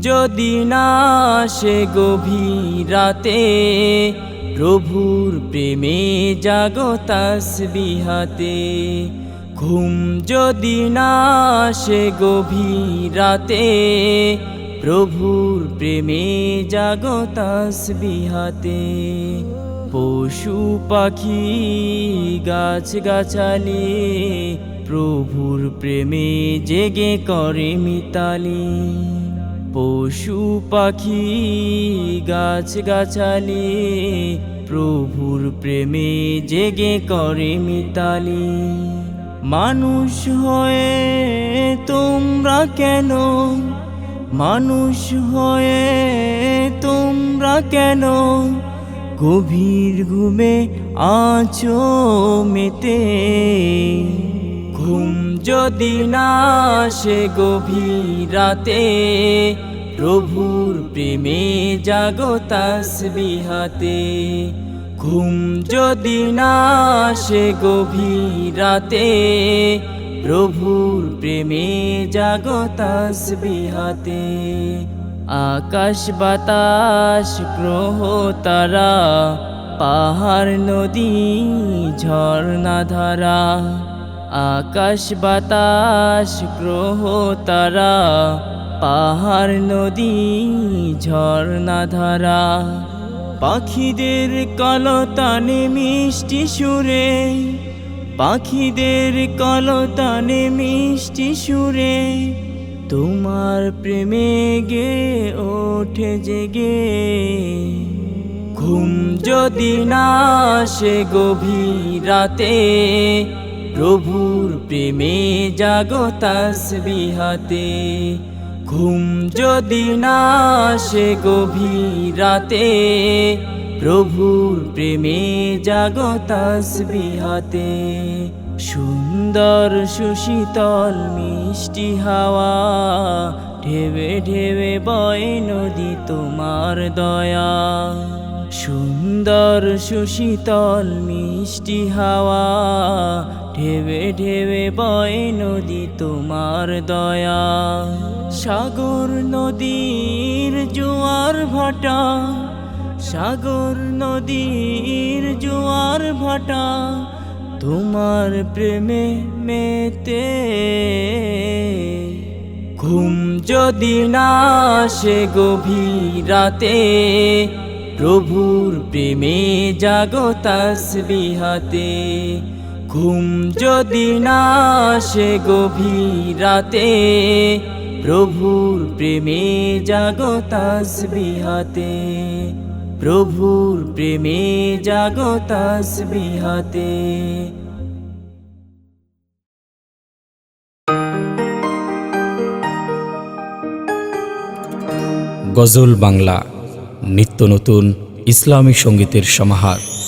যদি না সে গভীর রাতে প্রভুর প্রেমে জাগতাস বিহাতে। ঘুম যদি না সে গভীর রাতে, প্রভুর প্রেমে জাগতাস বিহাতে। পশু পাখি গাছ গাছালি প্রভুর প্রেমে জেগে করে মিতালি। পশু পাখি গাছ গাছালি প্রভুর প্রেমে জেগে করে মিতালি। মানুষ হয়ে তোমরা কেন? মানুষ হয়ে তোমরা কেন? গভীর ঘুমে আছো মেতে। ঘুম যদি না সে গভীর রাতে, প্রভুর প্রেমে জাগতাস বিহাতে ঘুম যদি না সে গভীর রাতে, প্রভুর প্রেমে জাগতাস বিহাতে আকাশ বাতাস, গ্রহ তারা, পাহাড়, নদী, ঝর্ণা ধারা। আকাশ বাতাস, গ্রহ তারা, পাহাড়, নদী, ঝর্ণা ধারা। পাখিদের কলতানে মিষ্টি সুরে, পাখিদের কলতানে মিষ্টি সুরে, তোমার প্রেমে গে ওঠে জেগে। ঘুম যদি না সে গভীর রাতে প্রভুর প্রেমে জাগতাস বিহাতে ঘুম যদি না সে গভীর রাতে, প্রভুর প্রেমে জাগতাস বিহাতে সুন্দর সুশীতল মিষ্টি হাওয়া, ঢেবে ঢেবে বয় নদী তোমার দয়া। সুন্দর সুশীতল মিষ্টি হাওয়া, ঢেবে ঢেবে বয় নদী তোমার দয়া। সাগর নদীর জোয়ার ভাটা, সাগর নদীর জোয়ার ভাটা, তোমার প্রেমে মেতে। ঘুম যদি না সে গভীর রাতে প্রভুর প্রেমে জাগতাস বিহাতে ঘুম যদি না সে গভীর প্রভুর প্রেমে জাগতাস বিহাতে প্রভুর প্রেমে জাগতাস বিহাতে গজল বাংলা নিত্য নতুন ইসলামী সঙ্গীতের সমাহার।